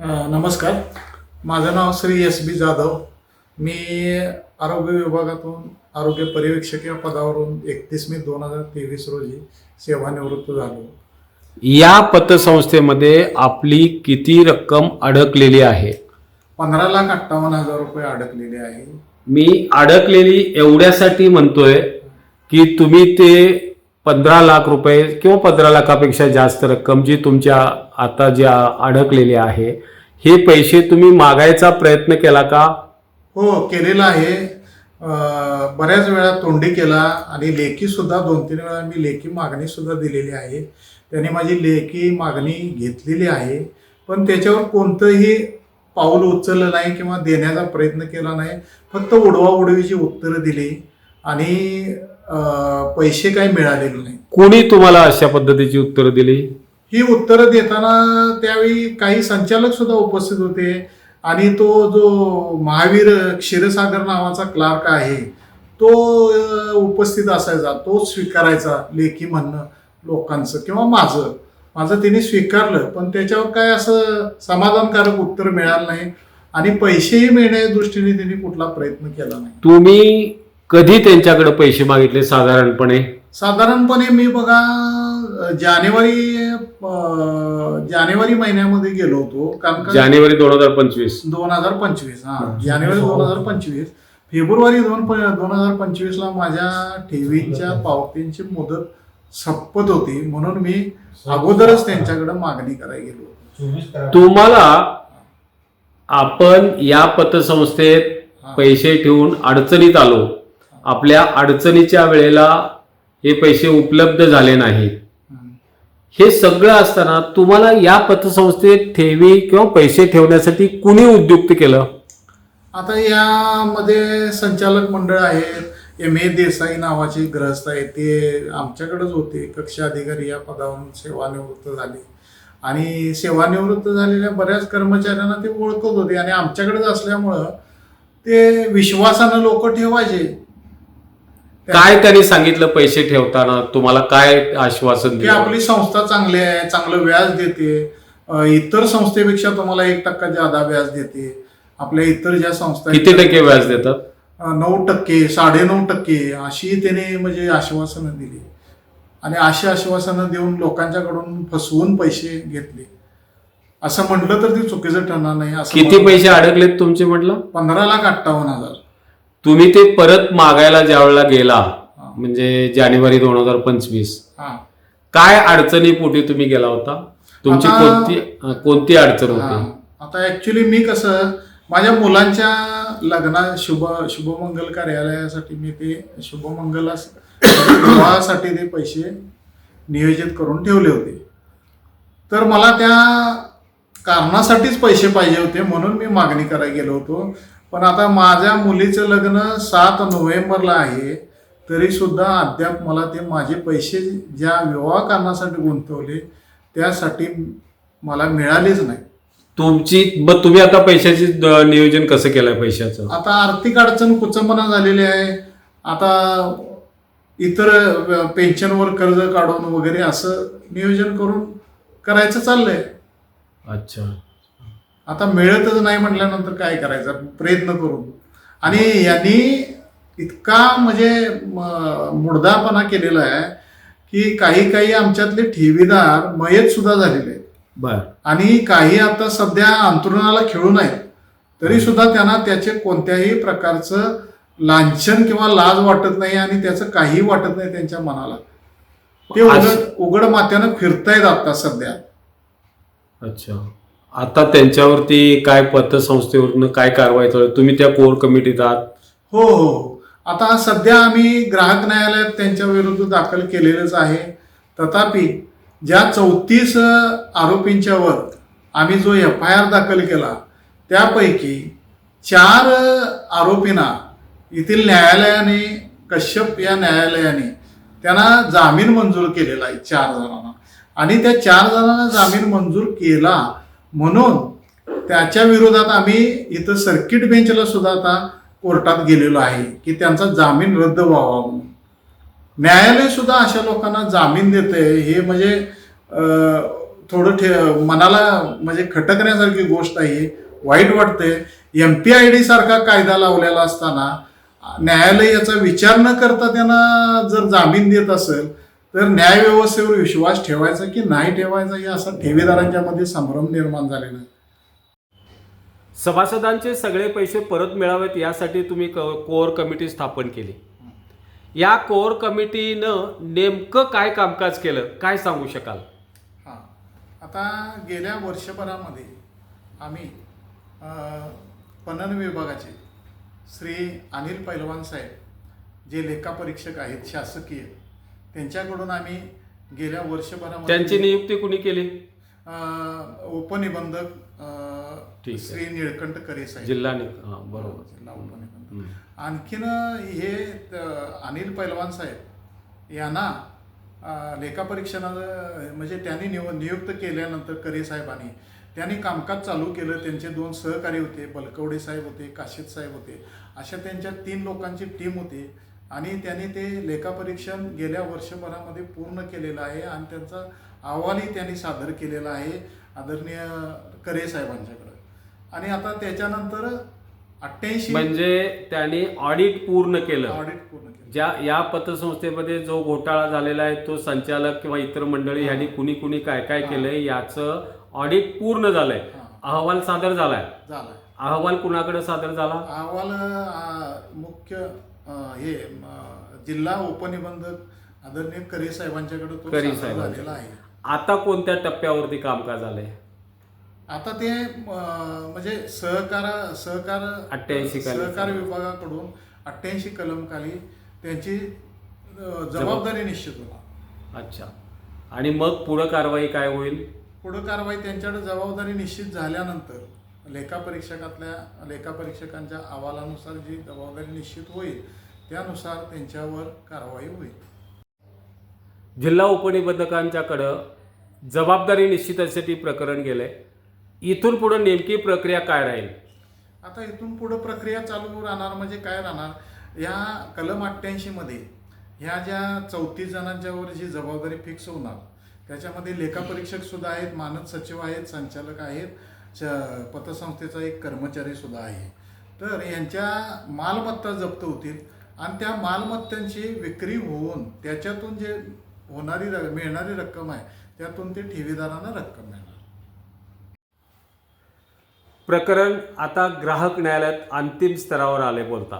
नमस्कार. माझं नाव श्री एस बी जाधव. मी आरोग्य विभागातून आरोग्य पर्यवेक्षक या पदावरून एकतीस मे दोन हजार तेवीस रोजी सेवानिवृत्त झालो. या पतसंस्थेमध्ये आपली किती रक्कम अडकलेली आहे? पंधरा लाख अठ्ठावन्न हजार रुपये अडकलेले आहे. मी अडकलेली एवढ्यासाठी म्हणतोय की तुम्ही ते पंधरा लाख रुपये किंवा पंधरा लाखापेक्षा जास्त रक्कम जी तुमच्या आता जी अडकलेली आहे हे पैसे तुम्ही मागायचा प्रयत्न केला का? हो केलेलं आहे. बऱ्याच वेळा तोंडी केला आणि लेखी सुद्धा दोन तीन वेळा मी लेखी मागणी सुद्धा दिलेली आहे. त्यांनी माझी लेखी मागणी घेतलेली आहे. पण त्याच्यावर कोणतंही पाऊल उचललं नाही किंवा देण्याचा प्रयत्न केला नाही. फक्त उडवा उडवीची उत्तरं दिली आणि पैसे काही मिळालेले नाही. कोणी तुम्हाला अशा पद्धतीची उत्तरं दिली? ही उत्तरं देताना त्यावेळी काही संचालक सुद्धा उपस्थित होते. आणि तो जो महावीर क्षीरसागर नावाचा क्लार्क आहे तो उपस्थित असायचा. तो स्वीकारायचा लेखी म्हणणं लोकांचं किंवा माझं. माझं तिने स्वीकारलं पण त्याच्यावर काय असं समाधानकारक उत्तर मिळालं नाही. आणि पैसेही मिळण्याच्या दृष्टीने त्यांनी कुठला प्रयत्न केला नाही. तुम्ही कधी त्यांच्याकडे पैसे मागितले? साधारणपणे? साधारणपणे मी बघा जानेवारी जानेवारी महिन्यामध्ये गेलो होतो. कारण का जानेवारी दोन हजार पंचवीस. दोन हजार पंचवीस हा. जानेवारी दोन हजार पंचवीस. फेब्रुवारी दोन दोन हजार पंचवीस ला माझ्या ठेवींच्या पावतींची मुदत संपत होती. म्हणून मी अगोदरच त्यांच्याकडे मागणी करायला गेलो. तुम्हाला आपण या पतसंस्थेत पैसे ठेवून अडचणीत आलो. आपल्या अडचणीच्या वेळेला हे पैसे उपलब्ध झाले नाहीत. हे सगळं असताना तुम्हाला या पतसंस्थेत ठेवी किंवा पैसे ठेवण्यासाठी कुणी उद्युक्त केलं? आता यामध्ये संचालक मंडळ आहेत. एम ए देसाई नावाचे ग्रहस्थ आहेत ते आमच्याकडेच होते. कक्ष अधिकारी या पदावरून सेवानिवृत्त झाले. आणि सेवानिवृत्त झालेल्या बऱ्याच कर्मचाऱ्यांना ते ओळखत होते आणि आमच्याकडेच असल्यामुळं ते विश्वासानं लोक ठेवायचे. काय त्यांनी सांगितलं पैसे ठेवताना? तुम्हाला काय आश्वासन की दिलं? आपली संस्था चांगली आहे चांगलं व्याज देते. अ, इतर संस्थेपेक्षा तुम्हाला एक टक्का जादा व्याज देते. आपल्या इतर ज्या संस्था किती टक्के व्याज देतात? अ, नऊ टक्के साडेनऊ टक्के अशी त्याने म्हणजे आश्वासनं दिली. आणि अशी आश्वासनं देऊन लोकांच्याकडून फसवून पैसे घेतले. असं म्हटलं तर ते चुकीचं ठरणार नाही असं किती मला- पैसे अडकलेत तुमचे म्हटलं? पंधरा लाख अठ्ठावन्न हजार. तुम्ही ते परत मागायला ज्या वेळेला गेला म्हणजे जानेवारी दोन हजार पंचवीस काय अडचणी पोटी तुम्ही गेला होता? तुमची कोणती कोणती अडचण. होती? आता ऍक्च्युली मी कसं माझ्या मुलांच्या लग्ना शुभ शुभमंगल कार्यालयासाठी मी ते शुभमंगला विवाहासाठी ते पैसे नियोजित करून ठेवले होते. तर मला त्या कारणासाठीच पैसे पाहिजे होते म्हणून मी मागणी करायला गेलो होतो. पण आता माझ्या मुलीचं लग्न सात नोव्हेंबरला आहे तरी सुद्धा अद्याप मला ते माझे पैसे ज्या विवाह कारणासाठी गुंतवले त्यासाठी मला मिळालेच नाही. तुमची मग तुम्ही आता पैशाचे नियोजन कसं केलंय पैशाचं? आता आर्थिक अडचण कुचंबना झालेली आहे. आता इतर पेन्शनवर कर्ज काढून वगैरे असं नियोजन करून करायचं चाललंय. अच्छा. आता मिळतच नाही म्हटल्यानंतर काय करायचं? प्रयत्न करून आणि यांनी इतका म्हणजे मुडदापणा केलेला आहे की काही काही आमच्यातले ठेवीदार मयत सुद्धा झालेले आहेत. बर. आणि काही आता सध्या अंतरुणाला खेळून आहेत तरी सुद्धा त्यांना त्याचे कोणत्याही प्रकारचं लांछन किंवा लाज वाटत नाही आणि त्याचं काही वाटत नाही त्यांच्या मनाला. ते उघड उघड मात्यानं फिरतायत आता सध्या. अच्छा. आता त्यांच्यावरती काय पतसंस्थेवरून काय कारवाई चालू आहे? तुम्ही त्या कोर कमिटीत आहात. हो हो. आता सध्या आम्ही ग्राहक न्यायालयात त्यांच्या विरुद्ध दाखल केलेलंच आहे. तथापि ज्या चौतीस आरोपींच्यावर आम्ही जो एफ आय आर दाखल केला त्यापैकी चार आरोपींना येथील न्यायालयाने कश्यप या न्यायालयाने त्यांना जामीन मंजूर केलेला आहे चार जणांना. आणि त्या चार जणांना जामीन मंजूर केला म्हणून त्याच्या विरोधात आम्ही इथं सर्किट बेंचला सुद्धा आता कोर्टात गेलेलो आहे की त्यांचा जामीन रद्द व्हावा म्हणून. न्यायालय सुद्धा अशा लोकांना जामीन देते हे म्हणजे थोडं ठे मनाला म्हणजे खटकण्यासारखी गोष्ट आहे वाईट वाटते एम पी आय डी सारखा कायदा लावलेला असताना न्यायालय याचा विचार न करता त्यांना जर जामीन देत असेल तर न्याय व्यवस्थेवर विश्वास ठेवायचा की नाही ठेवायचा हे असा ठेवीदारांच्या मध्ये संभ्रम निर्माण झालेला आहे. सभासदांचे सगळे पैसे परत मिळावेत यासाठी तुम्ही क कोअर कमिटी स्थापन केली. या कोअर कमिटीनं नेमकं काय कामकाज केलं काय सांगू शकाल? हां. आता गेल्या वर्षभरामध्ये आम्ही पणन विभागाचे श्री अनिल पैलवान साहेब जे लेखापरीक्षक आहेत शासकीय त्यांच्याकडून आम्ही गेल्या वर्षभरामध्ये त्यांची नियुक्ती कुणी केली? अ, उपनिबंधक अ, ठीक आहे. श्री निळकंठ करे साहेब. जिल्हा नि- हां बरोबर. जिल्हा उपनिबंधक. हम्म. आणखीन हे त- अनिल पैलवान साहेब यांना अ, लेखापरीक्षणाचं म्हणजे त्यांनी निव नियुक्त केल्यानंतर करे साहेबांनी त्यांनी कामकाज चालू केलं. त्यांचे दोन सहकारी होते बलकवडे साहेब होते काशिद साहेब होते. अशा त्यांच्या तीन लोकांची टीम होती. आणि त्यांनी ते लेखापरीक्षण गेल्या वर्षभरामध्ये पूर्ण केलेलं आहे आणि त्यांचा अहवालही त्यांनी सादर केलेला आहे आदरणीय करे साहेबांच्याकडं. आणि आता त्याच्यानंतर अठ्ठ्याऐंशी म्हणजे त्यांनी ऑडिट पूर्ण केलं. ऑडिट पूर्ण केलं. ज्या या पतसंस्थेमध्ये जो घोटाळा झालेला आहे तो संचालक किंवा इतर मंडळी यांनी कुणी कुणी काय काय. केलंय याचं ऑडिट पूर्ण झालंय. अहवाल सादर झालाय. झालं अहवाल कुणाकडे सादर झाला? अहवाल मुख्य हे जिल्हा उपनिबंधक आदरणीय करे साहेबांच्याकडे तो करी साहेबांच्या. झालेला आहे. आता कोणत्या टप्प्यावरती कामकाज आलंय? आता ते म्हणजे सहकार सहकार 88 खाली. सहकार विभागाकडून अठ्ठ्याऐंशी कलम खाली त्यांची जबाबदारी निश्चित होणार. अच्छा. आणि मग पुढं कारवाई काय होईल? पुढं कारवाई त्यांच्याकडे जबाबदारी निश्चित झाल्यानंतर लेखापरीक्षकातल्या लेखापरीक्षकांच्या अहवालानुसार जी जबाबदारी निश्चित होईल त्यानुसार त्यांच्यावर कारवाई होईल. जिल्हा उपनिबंधकांच्याकडं जबाबदारी निश्चितीसाठी प्रकरण गेलंय इथून पुढे नेमकी प्रक्रिया काय राहील? आता इथून पुढं प्रक्रिया चालू राहणार म्हणजे काय राहणार? या कलम अठ्ठ्याऐंशीमध्ये ह्या ज्या चौतीस जणांच्यावर जी जबाबदारी फिक्स होणार त्याच्यामध्ये लेखापरीक्षक सुद्धा आहेत मानद सचिव आहेत संचालक आहेत च- पतसंस्थेचा एक कर्मचारी सुद्धा आहे. तर यांच्या मालमत्ता जप्त होतील आणि त्या मालमत्तांची विक्री होऊन त्याच्यातून जे होणारी र- मिळणारी रक्कम आहे त्यातून ते ठेवीदारांना रक्कम मिळणार. प्रकरण आता ग्राहक न्यायालयात अंतिम स्तरावर आले बोलता.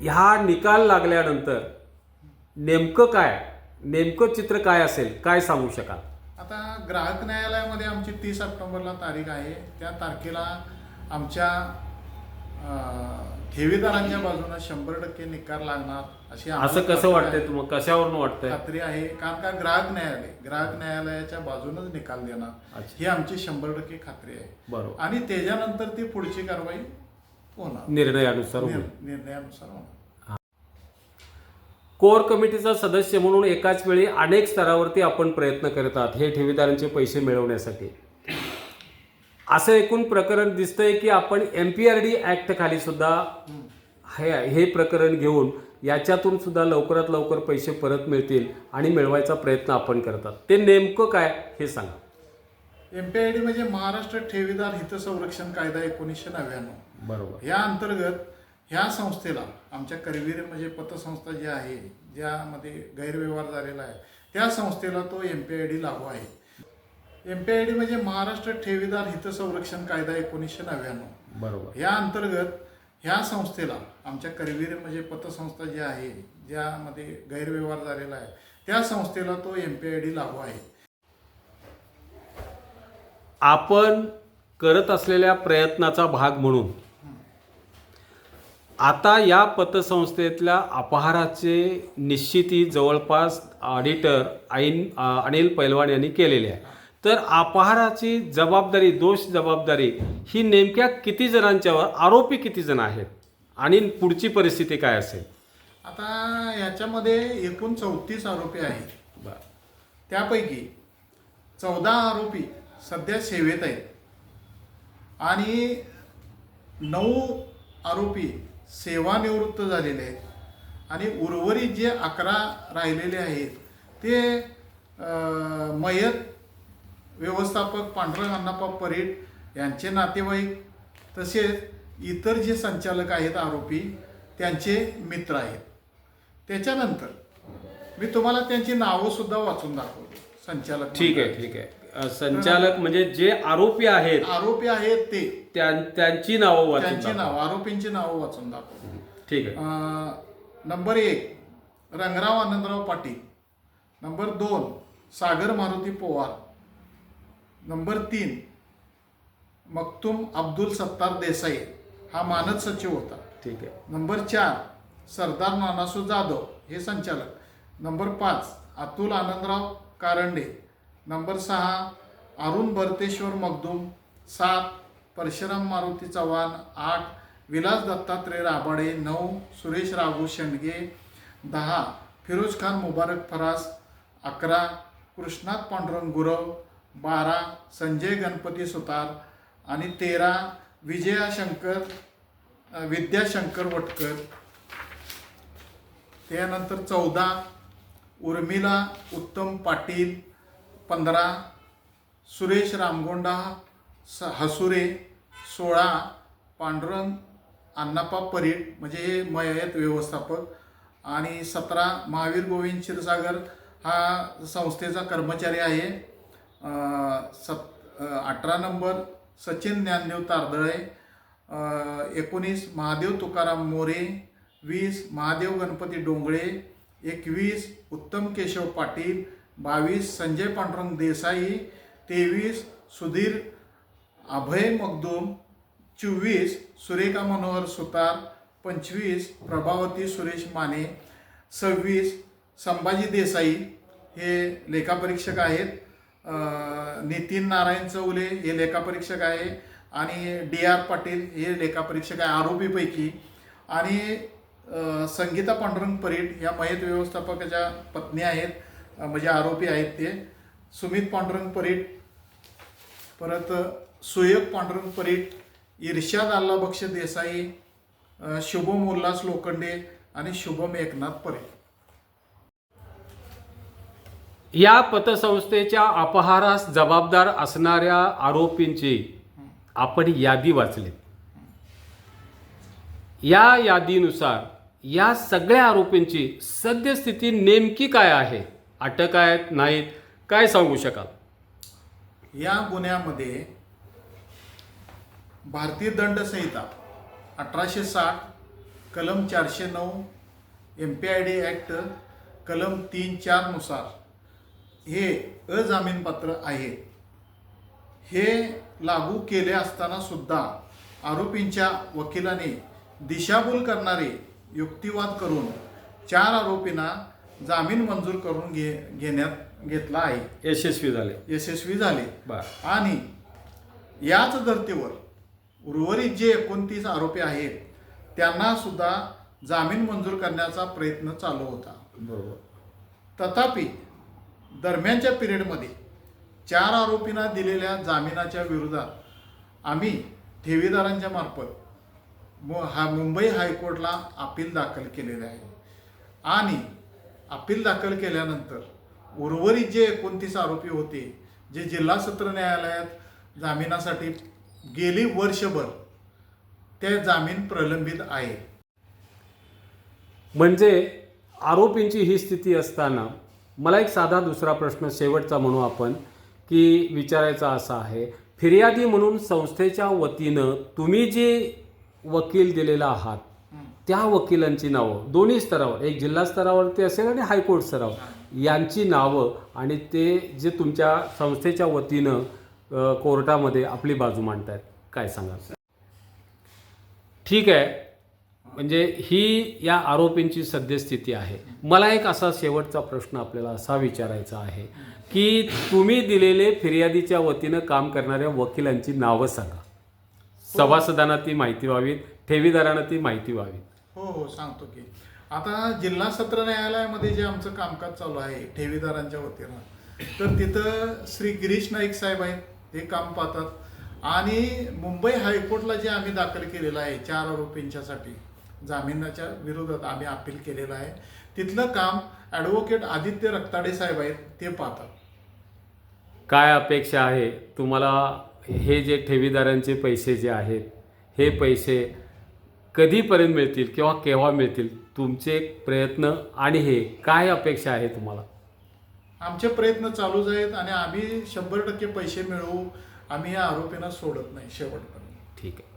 ह्या निकाल लागल्यानंतर नेमकं काय नेमकं चित्र काय असेल काय सांगू शकाल? आता ग्राहक न्यायालयामध्ये आमची तीस ऑक्टोबरला तारीख आहे. त्या तारखेला आमच्या ठेवीदारांच्या बाजूने शंभर टक्के निकाल लागणार अशी असं कसं वाटतंय. तुम्हाला? कशावरून वाटतंय? खात्री आहे. कारण का ग्राहक न्यायालय ग्राहक न्यायालयाच्या बाजूनच निकाल देणार. ही आमची शंभर टक्के खात्री आहे. बरोबर. आणि त्याच्यानंतर ती पुढची कारवाई होणार. निर्णयानुसार निर्णयानुसार होणार. कोर कमिटीचा सदस्य म्हणून एकाच वेळी अनेक स्तरावरती आपण प्रयत्न करत आहात हे ठेवीदारांचे पैसे मिळवण्यासाठी. असं एकूण प्रकरण दिसतंय की आपण M P R D act खाली सुद्धा हे हे प्रकरण घेऊन याच्यातून सुद्धा लवकरात लवकर पैसे परत मिळतील आणि मिळवायचा प्रयत्न आपण करतात ते नेमकं काय हे सांगा. एम पी आय डी म्हणजे महाराष्ट्र ठेवीदार हितसंरक्षण कायदा एकोणीसशे नव्याण्णव. बरोबर. या अंतर्गत ह्या संस्थेला आमच्या करवीर म्हणजे पतसंस्था जी आहे ज्यामध्ये गैरव्यवहार झालेला आहे त्या संस्थेला तो एम पी आय डी लागू आहे. एम पी आय डी म्हणजे महाराष्ट्र ठेवीदार हितसंरक्षण कायदा एकोणीसशे नव्याण्णव. बरोबर. या अंतर्गत ह्या संस्थेला आमच्या करवीर म्हणजे पतसंस्था जी आहे ज्यामध्ये गैरव्यवहार झालेला आहे त्या संस्थेला तो एम पी आय डी लागू आहे. आपण करत असलेल्या प्रयत्नाचा भाग म्हणून आता या पतसंस्थेतल्या अपहाराचे निश्चिती जवळपास ऑडिटर ऐन अनिल पैलवान यांनी केलेली आहे. तर अपहाराची जबाबदारी दोष जबाबदारी ही नेमक्या किती जणांच्यावर आरोपी किती जण आहेत? आणि पुढची परिस्थिती काय असेल? आता याच्यामध्ये एकूण चौतीस आरोपी आहेत. त्यापैकी चौदा आरोपी सध्या सेवेत आहेत. आणि नऊ आरोपी सेवानिवृत्त झालेले आहेत. आणि उर्वरित जे अकरा राहिलेले आहेत ते मयत व्यवस्थापक पांडुरंग अण्णाप्पा परीट यांचे नातेवाईक तसेच इतर जे संचालक आहेत आरोपी त्यांचे मित्र आहेत. त्याच्यानंतर मी तुम्हाला त्यांची नावं सुद्धा वाचून दाखवली संचालक ठीक आहे ठीक आहे. संचालक म्हणजे जे आरोपी आहेत आरोपी आहेत ते. त्यां- त्यांची नावं वाचून त्यांची दाखवा. नाव आरोपींची नावं वाचून दाखवली ठीक आहे. नंबर एक रंगराव आनंदराव पाटील. नंबर दोन सागर मारुती पवार. नंबर तीन मक्तुम अब्दुल सत्तार देसाई. हा मानद सचिव होता. ठीक आहे. नंबर चार सरदार नानासू जाधव हे संचालक. नंबर पाच अतुल आनंदराव कारंडे. नंबर सहा अरुण भरतेश्वर मगदूम सात परशुराम मारुती चव्हाण आठ विलास दत्तात्रय राबाडे नऊ सुरेश राघू शेंडगे दहा फिरोज खान मुबारक फरास अकरा कृष्णात पांडुरंग गुरव बारा संजय गणपती सुतार आणि तेरा विजया शंकर विद्याशंकर वटकर. त्यानंतर चौदा उर्मिला उत्तम पाटील पंधरा सुरेश रामगोंडा स हसुरे सोळा पांडुरंग अण्णाप्पा परीट म्हणजे हे मयत व्यवस्थापक. आणि सतरा महावीर गोविंद क्षीरसागर हा संस्थेचा कर्मचारी आहे. सत अठरा नंबर सचिन ज्ञानदेव तारदळे. एकोणीस महादेव तुकाराम मोरे. वीस महादेव गणपती डोंगळे एकवीस उत्तम केशव पाटील. बावीस संजय पांडुरंग देसाई तेवीस सुधीर अभय मगदूम चोवीस सुरेखा मनोहर सुतार पंचवीस प्रभावती सुरेश माने सव्वीस संभाजी देसाई हे लेखापरीक्षक आहेत. नितीन नारायण चौले हे लेखापरीक्षक आहे आणि डी आर पाटील हे लेखापरीक्षक आहे आरोपीपैकी. आणि संगीता पांडुरंग परीट या मयत व्यवस्थापकाच्या पत्नी आहेत. म्हणजे आरोपी आहेत ते. सुमित पांडुरंग परीट परत सुयब पांडुरंग परीट इर्शाद अल्लाबक्ष देसाई शुभम उल्हास लोखंडे आणि शुभम एकनाथ परीट. या पतसंस्थेच्या अपहारास जबाबदार असणाऱ्या आरोपींची आपण यादी वाचली. या यादीनुसार या सगळ्या आरोपींची सद्यस्थिती नेमकी काय आहे? अटक आहेत नाहीत काय सांगू शकाल? या गुन्ह्यामध्ये भारतीय दंड संहिता अठराशे साठ कलम चारशे नऊ M P I D act कलम तीन चारनुसार हे अजामीनपात्र आहे. हे लागू केले असताना सुद्धा आरोपींच्या वकिलाने दिशाभूल करणारे युक्तिवाद करून चार आरोपींना जामीन मंजूर करून घे घेण्यात घेतला आहे. यशस्वी झाले. यशस्वी झाले. बर. आणि याच धर्तीवर उर्वरित जे एकोणतीस आरोपी आहेत त्यांना सुद्धा जामीन मंजूर करण्याचा प्रयत्न चालू होता. बरोबर. तथापि दरम्यानच्या पिरियडमध्ये चार आरोपींना दिलेल्या जामिनाच्या विरोधात आम्ही ठेवीदारांच्या मार्फत मु हा मुंबई हायकोर्टला अपील दाखल केलेले आहे. आणि अपील दाखल केल्यानंतर उर्वरित जे एकोणतीस आरोपी होते जे जिल्हा सत्र न्यायालयात जामिनासाठी गेली वर्षभर ते जामीन प्रलंबित आहे. म्हणजे आरोपींची ही स्थिती असताना मला एक साधा दुसरा प्रश्न शेवटचा म्हणू आपण की विचारायचा असा आहे फिर्यादी म्हणून संस्थेच्या वतीनं तुम्ही जे वकील दिलेला आहात त्या वकिलांची नावं दोन्ही स्तरावर एक जिल्हा स्तरावरती असेल आणि हायकोर्ट स्तरावर. यांची नावं आणि ते जे तुमच्या संस्थेच्या वतीनं कोर्टामध्ये आपली बाजू मांडतायत. काय सांगाल? ठीक आहे. म्हणजे ही या आरोपींची सद्यस्थिती आहे. मला एक असा शेवटचा प्रश्न आपल्याला असा विचारायचा आहे की तुम्ही दिलेले फिर्यादीच्या वतीनं काम करणाऱ्या वकिलांची नावं सांगा. सभासदांना ती माहिती व्हावीत ठेवीदारांना ती माहिती व्हावी. हो हो सांगतो की. आता जिल्हा सत्र न्यायालयामध्ये जे आमचं कामकाज चालू आहे ठेवीदारांच्या वतीनं तर तिथं श्री गिरीश नाईक साहेब आहेत ते काम पाहतात. आणि मुंबई हायकोर्टला जे आम्ही दाखल केलेलं आहे चार आरोपींच्यासाठी जामिनाच्या विरोधात आम्ही अपील केलेलं आहे. तिथलं काम ॲडव्होकेट आदित्य रक्ताडे साहेब आहेत ते पाहतात. काय अपेक्षा आहे? तुम्हाला हे जे ठेवीदारांचे पैसे जे आहेत हे पैसे कधीपर्यंत मिळतील किंवा केव्हा मिळतील? तुमचे प्रयत्न आणि हे काय अपेक्षा आहे तुम्हाला? आमचे प्रयत्न चालूच आहेत आणि आम्ही शंभर टक्के पैसे मिळवू. आम्ही या आरोपींना सोडत नाही शेवटपर्यंत. ठीक आहे.